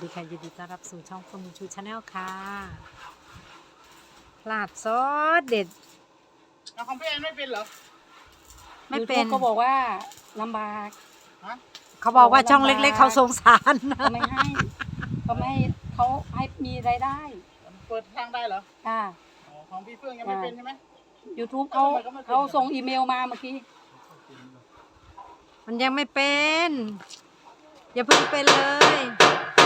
สวัสดีค่ะยินดีต้อนรับสู่ช่องคนชูชาแนลค่ะลาบซอสเด็ดเอาของพี่แอนไม่เป็นเหรอ ไม่เป็น YouTube ก็บอกว่าลำบาก ฮะเขาบอกว่าช่องเล็ก ๆ เขาสงสาร เขาไม่ให้ เขาไม่ให้เขาให้มีรายได้เปิดทางได้เหรอค่ะ อ๋อของพี่เฟื่องยังไม่เป็นใช่ไหม YouTube เขาเขาส่งอีเมลมาเมื่อกี้ มันยังไม่เป็น อย่าเพิ่งเป็นเลยไง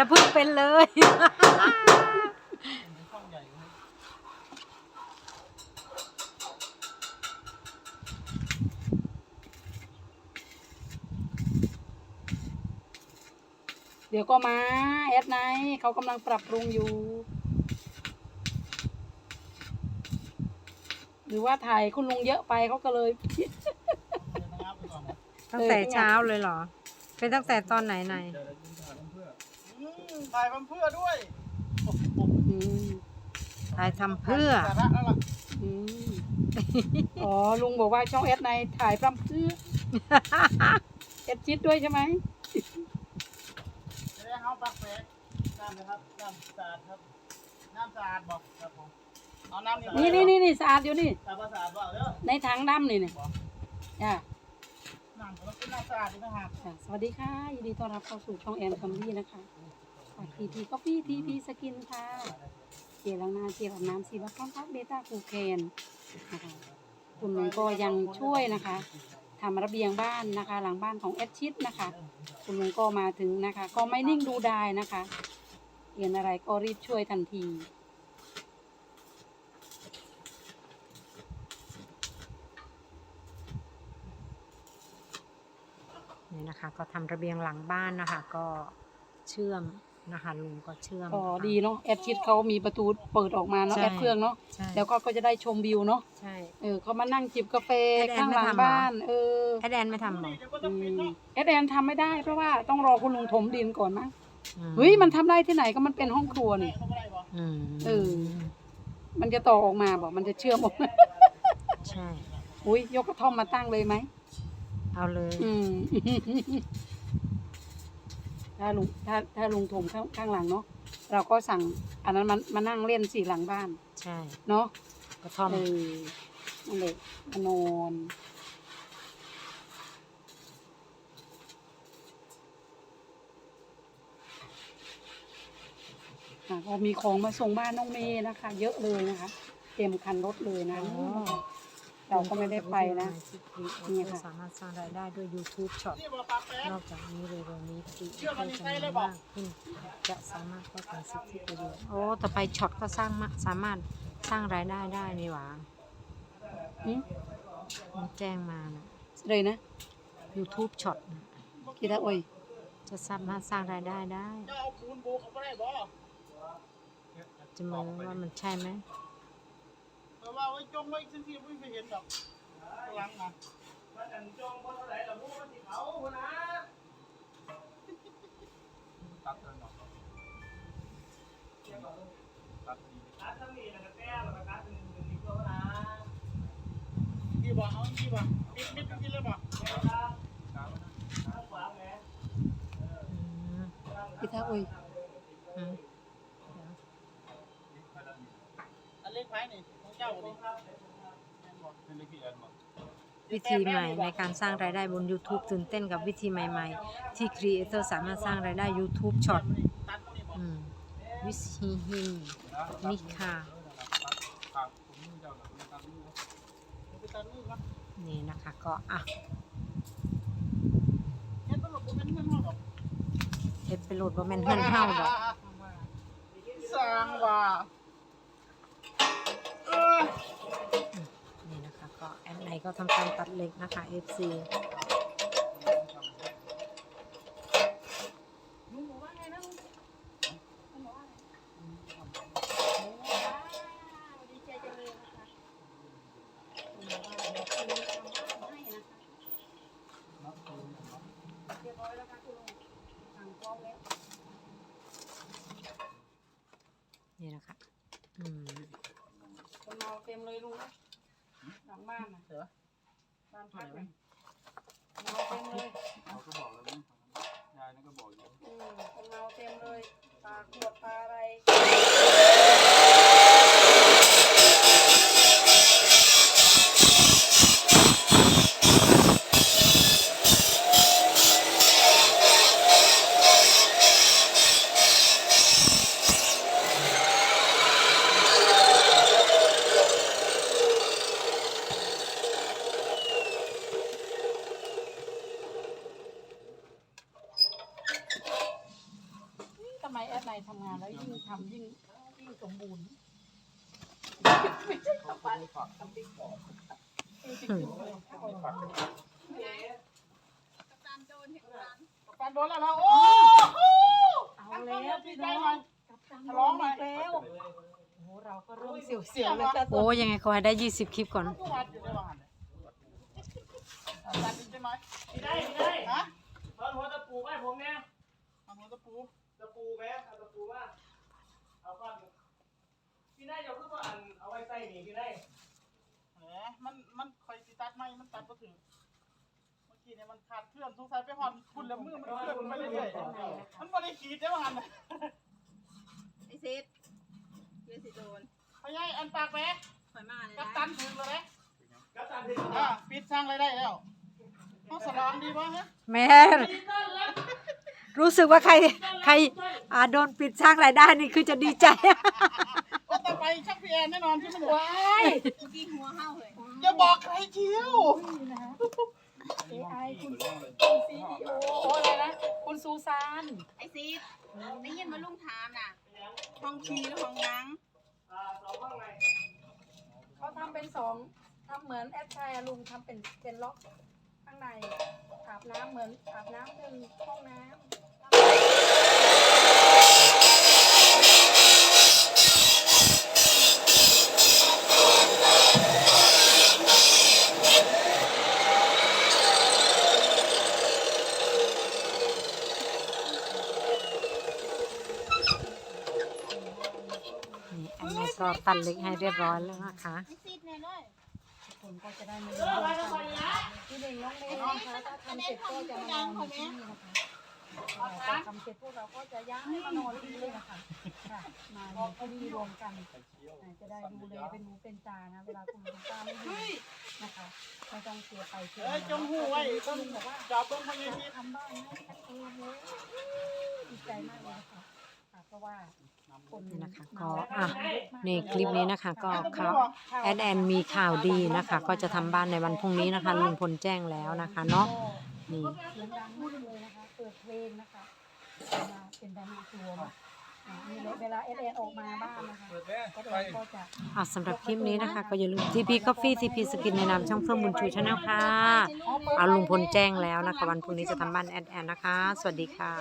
อย่าเพิ่งเป็นเลย เดี๋ยวก็มา แอดไนท์เขากำลังปรับปรุงอยู่ หรือว่าถ่ายคุณลุงเยอะไปเขาก็เลย ตั้งแต่เช้าเลยเหรอ เป็นตั้งแต่ตอนไหนไหน อืมถ่ายมาเพื่อด้วยโอ้โหอืมถ่ายทำเพื่อ สาระแล้วล่ะอืมอ๋อ ลุงบอกว่าช่องแอดไนท์ถ่ายพร่ำเพรื่อแอดชิดด้วยใช่ไหมจะได้เอาปลักแฝกน้ำนะครับน้ำสะอาดครับน้ำสะอาดบอกครับผมเอาน้ำนี่นี่นี่นี่สะอาดอยู่นี่ ตาประสาทบอกเด้อในถังดำนี่เนี่ยบอกอะน้ำก็ต้องเป็นน้ำสะอาดดีนะฮะ ค่ะสวัสดีค่ะยินดีต้อนรับเข้าสู่ช่องแอนคอมบี้นะคะ ทีทีก็ฟี่ทีพีสกินค่ะเจลล้างหน้าเจลอาบน้ำซีบัคคอนทักเบต้าคูเคนนะคะคุณลุงก็ยังช่วยนะคะทำระเบียงบ้านนะคะ หลังบ้านของแอดชิดนะคะ คุณลุงก็มาถึงนะคะ ก็ไม่นิ่งดูดายนะคะเห็นอะไรก็รีบช่วยทันทีนี่นะคะ ก็ทำระเบียงหลังบ้านนะคะ ก็เชื่อม นะคะลุงก็เชื่อมก็นะคะดีเนาะแอดชิดเขามีประตูเปิดออกมาเนาะใช่ แอดเฟืองเนาะใช่แล้วก็ก็จะได้ชมวิวเนาะใช่ เออเขามานั่งจิบกาแฟแอดแอนข้างหลังไม่ทำเหรอ บ้านเออแอดแอนไม่ทำหรอเดี๋ยวก็ต้องเป็นเนาะเอสแอนทำไม่ได้เพราะว่าต้องรอคุณลุงถมดินก่อนมั้งอืเฮ้ยมันทำได้ที่ไหนก็มันเป็นห้องครัวนี่ต้องอะไรบอกอืมเออ มันจะต่อออกมาบอกมันจะเชื่อมออกมา ใช่ อุ้ยยกกระท่อมมาตั้งเลยไหมเอาเลย อืม ถ้าลุงถ้าถ้าลุงถมข้างข้างหลังเนาะเราก็สั่งอันนั้นมันมานั่งเล่นสี่หลังบ้านใช่เนาะกระท่อมเออนั่นแหละมานอนอะก็มีของมาส่งบ้านน้องเมย์นะคะ เยอะเลยนะคะ เต็มคันรถเลยนะอ๋อ เราก็ไม่ได้ไปนะนี่นี่ค่ะ สามารถสร้างรายได้ด้วย YouTube Shop นี่บอกปลักแฝกนอกจากนี้เร็วๆนี้ผลิตเชื่อมันภัณฑ์ใช้จำนเลวยนบอกมากขึ้นจะสามารถเข้าถึงสิทธิประโยชน์โอ้ต่อไปช็อตก็สร้างมาสามารถสร้างรายได้ได้นี่หว่าหืมมันแจ้งมานะ เลยนะ YouTube Shop นะกีตาโอ้ยจะสามารถสร้างรายได้ได้ จะเอาปูนโบกเขาไม่ได้บอกจะมองว่ามันใช่ไหมแต่ ว่าไว้จงไว้ซึ่งที่ไม่เห็นหรอกกำลังนะจงคนอะไรแต่พวกมันที่เขาคนนะตัดเลยเนาะตัดดีตัดทั้งนี้แล้วก็แก้แล้วก็ตัดหนึ่งหนึ่งนี่ก็นะพี่บอกเอาพี่บอกมิดมิดมิดเลยบอกอืมกีตาโอ้ยอืมอันเล็กไม้นี่ของ เจ้านี่เป็นเล็กพี่แอนบอกวิธีใหม่ในการสร้างรายได้บน YouTube ตื่นเต้นกับวิธีใหม่ ๆ ที่ครีเอเตอร์สามารถสร้างรายได้ YouTube Short ตัดนี่บอกอืมวิธีหิมนิคาไปตัดนี่ครับนี่นะคะก็อะเฮ็ดตลกบ่เป็นเงินเฮาดอกเฮ็ดไปโหลดบ่แม่นเฮือนเฮาดอกสร้างว่า นี่นะคะก็แอดไนก็ทำการตัดเหล็กนะคะ FC ไม่รู้หลังบ้านนะเหรอบ้านพักน่ะเงาเต็มเลยเขาก็บอกแล้วยายนั่นก็บอกอยู่ อืมเป็เงาเต็มเลยปลาขวดปลาอะไร ทำไมแอดไลน์ทำงานแล้วยิ่งทำยิ่งยิ่งสมบูรณ์ไม่ใช่กับปันกับติ๊กโกปันโดนแล้วนะโอ้โหเอาแล้วดีพี่ใจน้องหน่อยฉลองมาแล้วโอ้โหเราก็เริ่มเสียวๆแล้วค่ะโอ้ยังไงขอให้ได้20คลิปก่อนผู้วัดอยู่ในบ้านตัดดินใช่ไหมไม่ได้ไม่ได้ฮะตอนหัวตะปูไว้ผมเนี่ยเอาหัวตะปู ตะปูแม่เอาตะปูมาเอาก้อนหนึ่งพี่นายจะพูดว่าอันเอาไว้ใส่หนีพี่นายแหมมันมันคอยสิตัดไหมมันตัดก็ถึงเมื่อกี้เนี่ยมันขาดเคลื่อนสงสัยไปหอนคุณแล้วมือมันเคลื่อนไปเรื่อยๆมันไม่ได้ขีดได้บ้านนะไอซิดเยสิโดนพยายอันปากแหวข่อยมาเลยกับนะตันถึงเลยกัปตันถึงอ่าปิดสร้างรายได้แล้วเขาสลองดีวะฮะแม่รู้ สึกว่าใครใครอ่าโดนปิดสร้างรายได้นี่คือจะดีใจก็ต่อไปชักพี่แอนแน่นอนใช่ไหมเนี่ยว้ายเมื่อกี้หัวเห่าเลยอย่าบอกใครเชียวนี่นะ AI คุณคุณซีอีโอโอ้อะไรนะ คุณซูซานไอซิดได้ยินมาลุงถามน่ะห้องชีหรือห้องยังอ่าสองข้างในเขาทำเป็นสองทำเหมือนแอดชายอะลุงทำเป็นเป็นล็อกข้าง ในอาบน้ำเหมือนอาบน้ำเป็นห้องน้ำนี่อันนี้ก็ตัดเล็กให้เรียบร้อยแล้วนะคะ น่เลยคนก็จะได้มาดูด้วยกันพี่เด่งน้องเมย์นะคะถ้าทำเสร็จก็จะมานอนที่นี่นะคะถ้าทำเสร็จพวกเราก็จะย้ายมานอนที่นี่นะคะค่ะมาพอยู่ที่นี่รวมกันจะได้ดูแลยเป็นหูเป็นตานะ เวลาคุณลุงป้าไม่อยู่นะคะไม่ต้องเสียไปเสียเอ้มายจงหูไว้ต้ต้นนบอกว่าจับต้นพญาจะธิทำบ้านให้ชัดเจนเลยดีใจมากเลยค่ะ ว่าคนนี่นะคะก็อะนี่คลิปนี้นะคะก็ข่าวแอนแอนมีข่าวดีนะคะ ก็จะทำบ้านในวันพรุ่งนี้นะคะลุงพลแจ้งแล้วนะคะเนาะนี่เสียงดังมากเลยนะคะเปิดเพลงนะคะมาเป็นดังกลัวมากอ่านี่เลยเวลาเอเอออกมาบ้านนะคะก็เองก็จะอะสำหรับคลิปนี้นะคะ ก็อย่าลืม TP Coffee TP Skin ในนามช่องเพิ่มบุญชูชาแนลค่ะ เอาลุงพลแจ้งแล้วนะคะ วันพรุ่งนี้จะทำบ้านแอนแอนนะคะ สวัสดีค่ะ